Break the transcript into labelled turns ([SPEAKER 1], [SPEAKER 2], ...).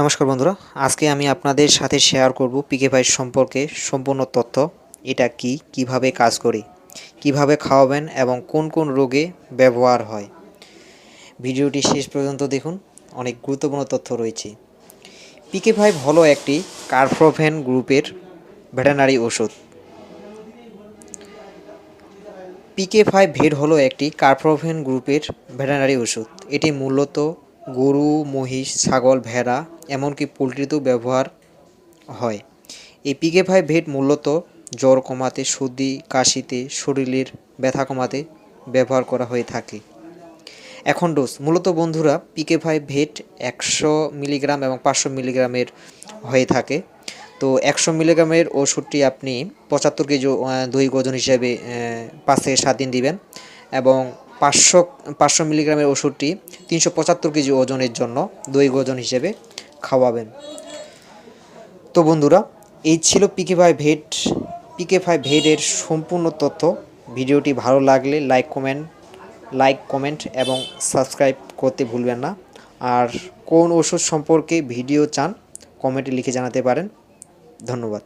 [SPEAKER 1] নমস্কার বন্ধুরা, আজকে আমি আপনাদের সাথে শেয়ার করব পিকে ভাই সম্পর্কে সম্পূর্ণ তথ্য, এটা কি, কীভাবে কাজ করে, কীভাবে খাওয়াবেন এবং কোন কোন রোগে ব্যবহার হয়। ভিডিওটি শেষ পর্যন্ত দেখুন, অনেক গুরুত্বপূর্ণ তথ্য রয়েছে। পিকে ফাইভ হলো একটি কার্ফ্রোভেন গ্রুপের ভেটেনারি ওষুধ। পিকে ফাইভ ভেড হলো একটি কার্ফ্রোভেন গ্রুপের ভেটেনারি ওষুধ। এটি মূলত গরু, মহিষ, ছাগল, ভেড়া এমনকি পোলট্রিতেও ব্যবহার হয়। এই পিকে ফাইভ ভেট মূলত জ্বর কমাতে, সর্দি, কাশিতে, শরীরের ব্যথা কমাতে ব্যবহার করা হয়ে থাকে। এখন ডোজ। মূলত বন্ধুরা পিকে ফাইভ ভেট একশো মিলিগ্রাম এবং পাঁচশো মিলিগ্রামের হয়ে থাকে। তো একশো মিলিগ্রামের ওষুধটি আপনি পঁচাত্তর কেজি দই ওজন হিসেবে পাঁচ থেকে সাত দিন দিবেন এবং পাঁচশো পাঁচশো মিলিগ্রামের ওষুধটি তিনশো পঁচাত্তর কেজি ওজনের জন্য দই ওজন হিসেবে খাওয়াবেন। তো বন্ধুরা, এই ছিল পিকে ভাই ভেট পিকে ভাই ভেটের সম্পূর্ণ তথ্য। ভিডিওটি ভালো লাগলে লাইক কমেন্ট লাইক কমেন্ট এবং সাবস্ক্রাইব করতে ভুলবেন না। আর কোন ওষুধ সম্পর্কে ভিডিও চান কমেন্টে লিখে জানাতে পারেন। ধন্যবাদ।